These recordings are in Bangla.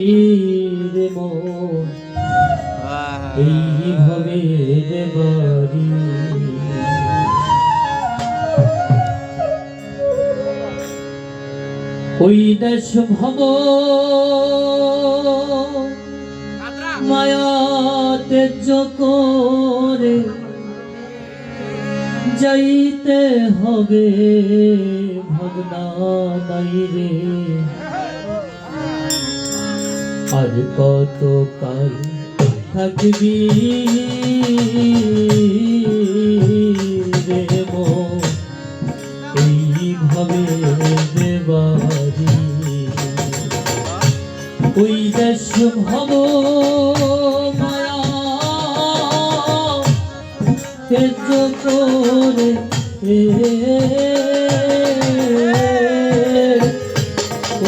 রে এইভাবে রে বাড়ি। ওই দেশ ভব মায়াতে করে যাইতে হবে ভগনা বাইরে আর কত কাল থাকবি? মন এইভাবে দেবারি। ওই দেশ ভব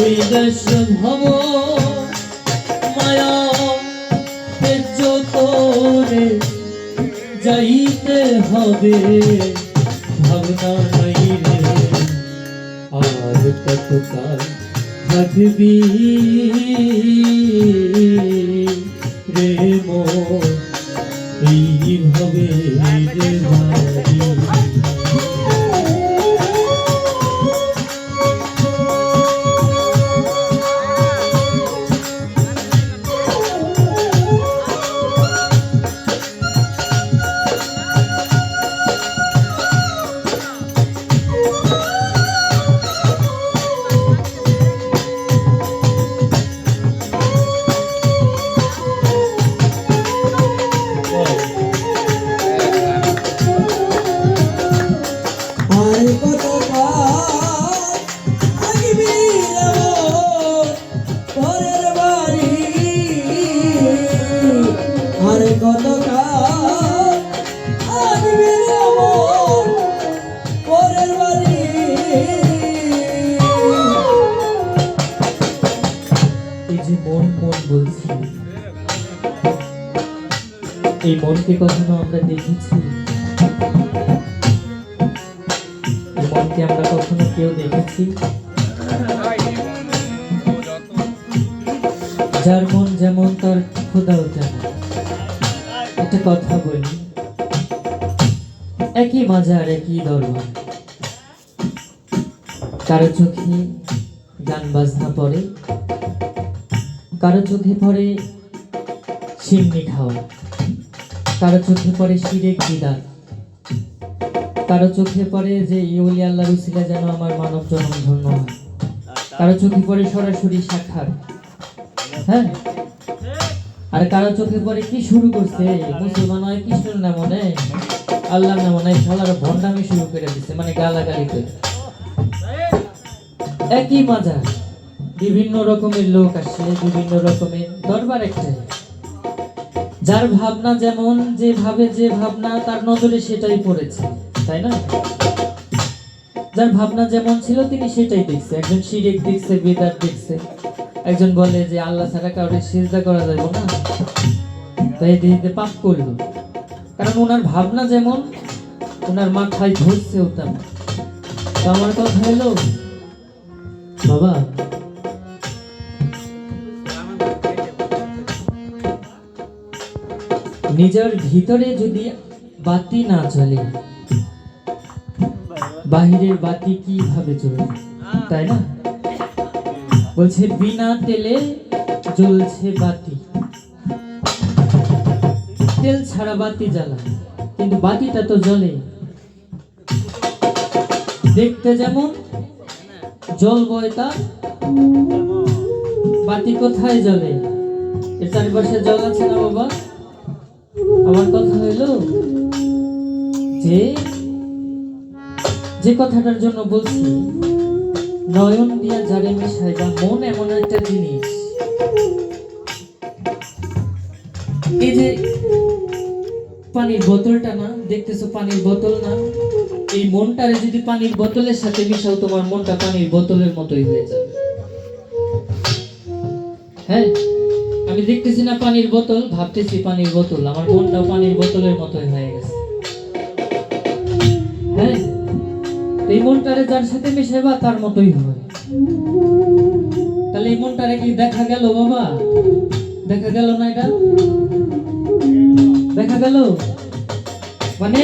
ওই দেশ ভব করে যাইতে হবে ভাবনা নাই রে আর কতকাল থাকবি রে মন? এইভাবে রে বাড়ি এই মনকে কখনো আমরা দেখেছি? এই মনকে আমরা কখনো কেউ দেখেছি? যার মন যেমন, তার খোদাও তেমন। একটা কথা বলি। একই মাজার, একই দরবার। কারও চোখে গান বাজনা পড়ে, কারও চোখে পড়ে সিমনি খাওয়া। কারও চোখে পড়ে শিরেক দিদার কারও চোখে পড়ে যে, ইউলি আল্লাহ রুসিলা যেন আমার মানব জন্ম ধন্য হয়। কারও চোখে পড়ে সরাসরি সাক্ষাৎ। হ্যাঁ? আর কারও চোখে পড়ে কি শুরু করছে? মুসলমান হয় কৃষ্ণের নাম নেই, আল্লাহর নাম নেই খেলার ভণ্ডামি শুরু করে দিচ্ছে মানে গালাগালি করে একই মাজা বিভিন্ন রকমের লোক আসে, বিভিন্ন রকমের দরবার একটাই। যার ভাবনা যেমন যে ভাবে যে ভাবনা, তার নজরে সেটাই পড়েছে, তাই না? যার ভাবনা যেমন ছিল, তিনি সেটাই দেখছে। একজন শিরিক দেখছে বেদার দেখছে। একজন বলে যে, আল্লাহ ছাড়া কাউকে সিজদা করা যাবে না। তাই দিতে পাপ করল। কারণ ওনার ভাবনা যেমন, ওনার মাথায় ধরছেও তেমন। তো আমার কথা হলো, বাবা নিজের ভিতরে যদি বাতি না চলে বাহিরের বাতি কীভাবে চলবে তাই না? বলছে, বিনা তেলে জ্বলছে বাতি। তেল ছাড়া বাতি জ্বালা, কিন্তু বাতিটা তো জ্বলে। দেখতে যেমন জল বয় তার বাতি কোথায় জ্বলে? এর চারিপাশে জল আছে না বাবা? আমার কথা হইল যে যে কথাটার জন্য বলছি, নয়ন দিয়া যারে মিশাই বা মন এমন একটা জিনিস। এই যে পানির বোতলটা না, দেখতেছো পানির বোতল না? এই মনটারে যদি পানির বোতলের সাথে মিশাও, তোমার মনটা পানির বোতলের মতোই হয়ে যাবে। হ্যাঁ? আমি দেখতেছি না পানির বোতল ভাবতেছি পানির বোতল। আমার মনটাও পানির বোতলের মতোই হয়ে গেছে। হ্যাঁ? এই মনটারে যার সাথে মিশাইবা তার মতোই হবে তাহলে এই মনটারে কি দেখা গেল বাবা? দেখা গেল না এটা? দেখা গেল? মানে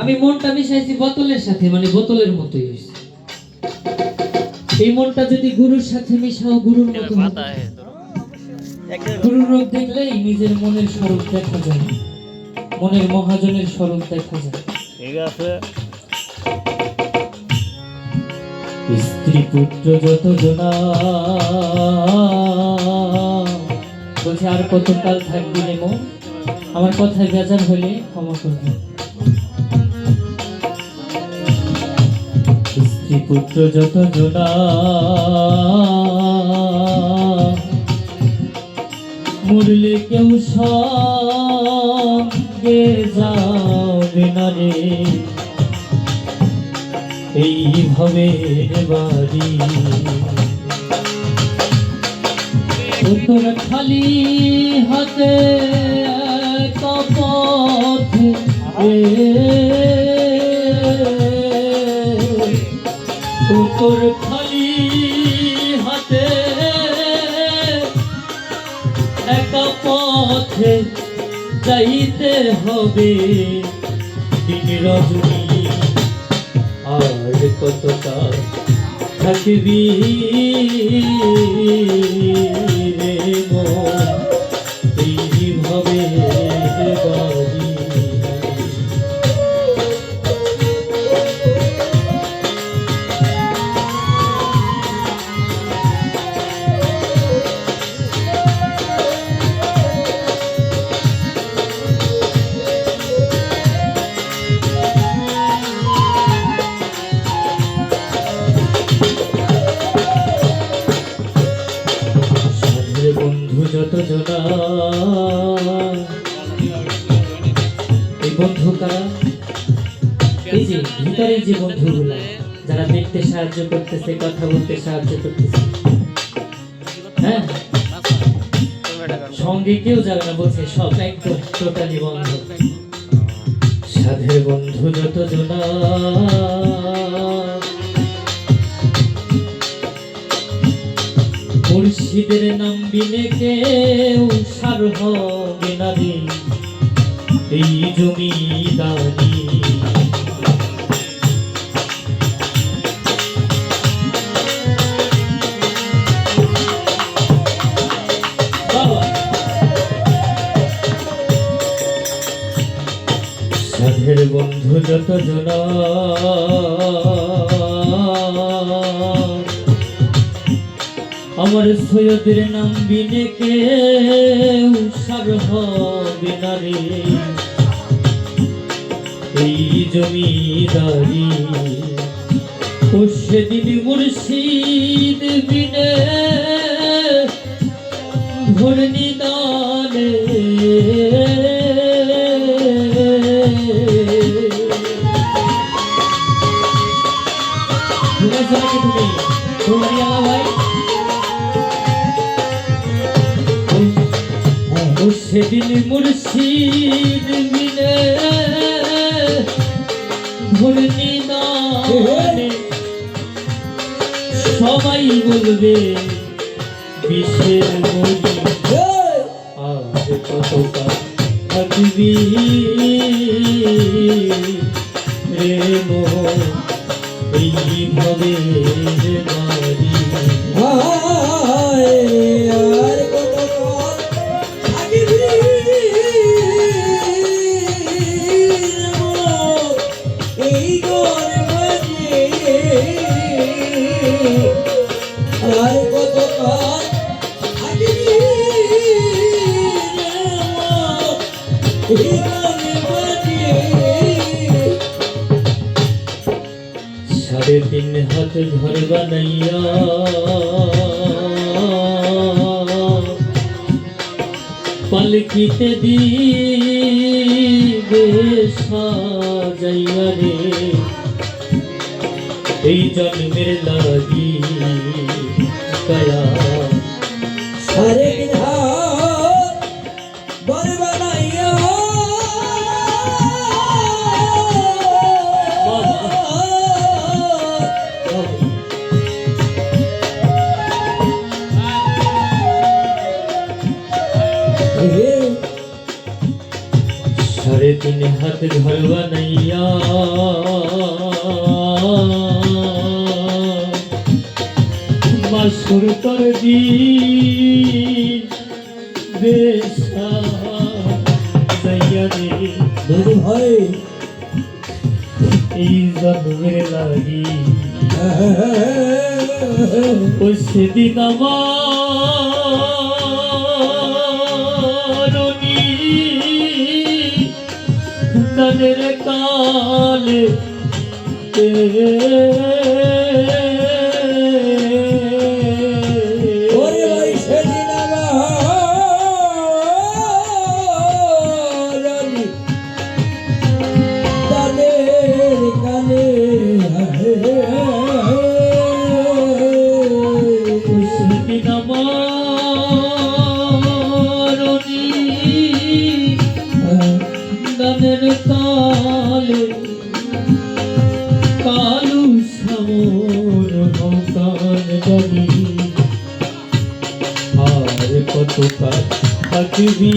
আমি মনটা মিশাইছি বোতলের সাথে মানে বোতলের মতোই হয়েছে এই মনটা যদি গুরুর সাথে মিশাও গুরুর মতো দেখলেই নিজের মনের স্বরূপ দেখা যায়। মনের মহাজনের স্বরূপ দেখা যায়। ঠিক আছে। স্ত্রী পুত্র যত জনা বলছে আর কত কাল থাকবি রে মন? আমার কথায় বেজার হলে ক্ষমা করবে। স্ত্রী পুত্র যত জনা মুরলি কেউ সঙ্গে যাবে না রে। এইভাবে বাড়ি। তোর খালি হাতে কপথ তোর পথে যাইতে হবে। দিন রজনী আর কতটা থাকবি? যত জনা এই বন্ধু কারা? এই যে ভিতরে যে বন্ধুগুলা, যারা দেখতে সাহায্য করতেছে, কথা বলতে সাহায্য করতেছে। হ্যাঁ? সঙ্গে কেউ যাবে না, বলছে, সব একদম টোটালি বন্ধ। সাধের বন্ধু যত জনা মুর্শিদের নাম বিনে কেউ সার হবে না রে এই জমিদারি। সাধের বন্ধু যত জনা আমার সৈয়দের নাম বিনে কে উষার হবে না রে। এই জমিদারি ও সেদিন মুর্শিদ বিনে ধরনি সেদিন মুর্শিদ মিলে দানে সবাই বলবে বিশ্বের মনি আর কতটা থাকবি? রে মোহন এইভাবে সাজাইয়া রে এই জন্মের লাগি কয়া হাত ঘর বানাইয়া মাসুর তর দি রে দাদু ভাই এই জন্মের লাগি ও সেদিন আমার কালে গনি আর কত কাল থাকবি?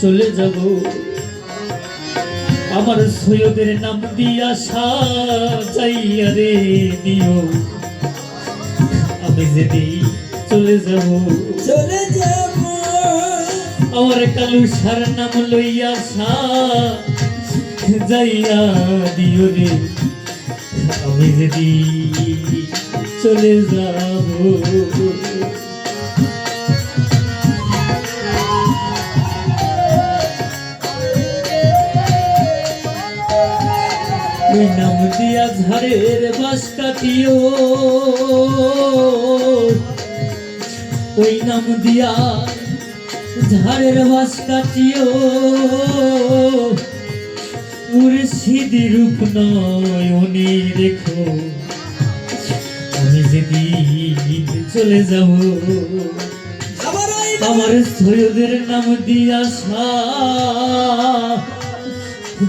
চলে যাব। আমার সৈয়দের নাম দিয়া সাজাইয়া রে দিও আমি যদি চলে যাব। চলে যাব। আমার কালু সার নাম লইয়া যাইয়া দিও রে। আমি যদি চলে যাব। দিয়া ঝাড়ের বাস কাটিও ওই নাম দিয়া ঝাড়ের বাস কাটিও মুর্শিদি রূপ নয়নি রেখো। আমি যেদিন চলে যাব, আমার সৈয়দের নাম দিয়া সা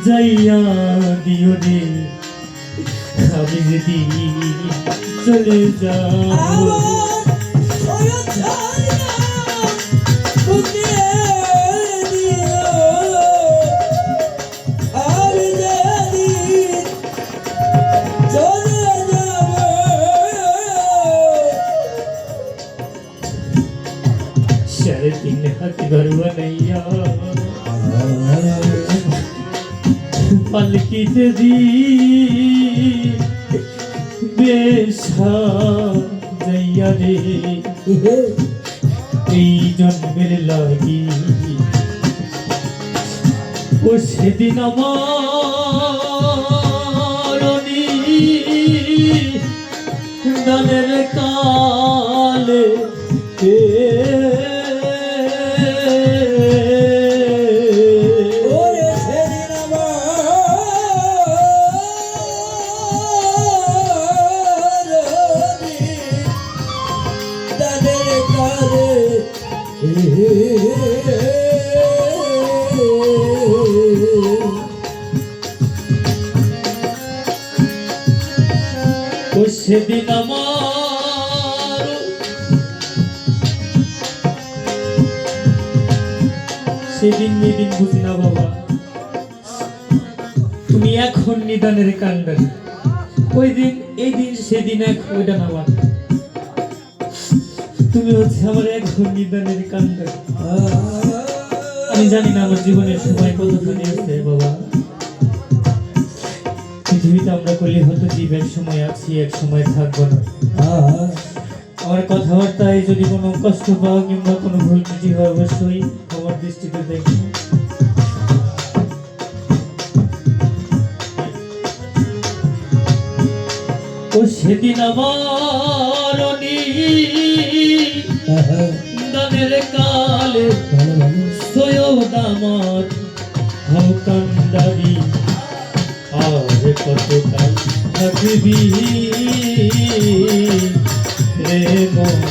যাইয়া দিও রে আমি যদি চলে সাড়ে তিন হাত ঘর বানাইয়া পালকিতে দি বেশা যাইয়া রে এই জন্মের লাগি ও সেদিন আমার দানের কালে তুমি এখন নিদানের কান্ডারি ওই দিন, এই দিন, সেদিন এক ওইটা তুমি হচ্ছে আমার এখন নিদানের আমি জানি না আমার জীবনের সময় কতখানি আছে বাবা। পৃথিবীতে আমরা করলে হয়তো জীবের সময় আছি, এক সময় থাকব না। আমার কথাবার্তায় যদি কোনো কষ্ট পাও কিংবা কোনো ভুল ত্রুটি হয়, অবশ্যই আমার দৃষ্টিতে দেখো। সেদিন আমার দানের কালে সৈয়দ আমার হকান্দারি আর কতটা থাকবি রে মন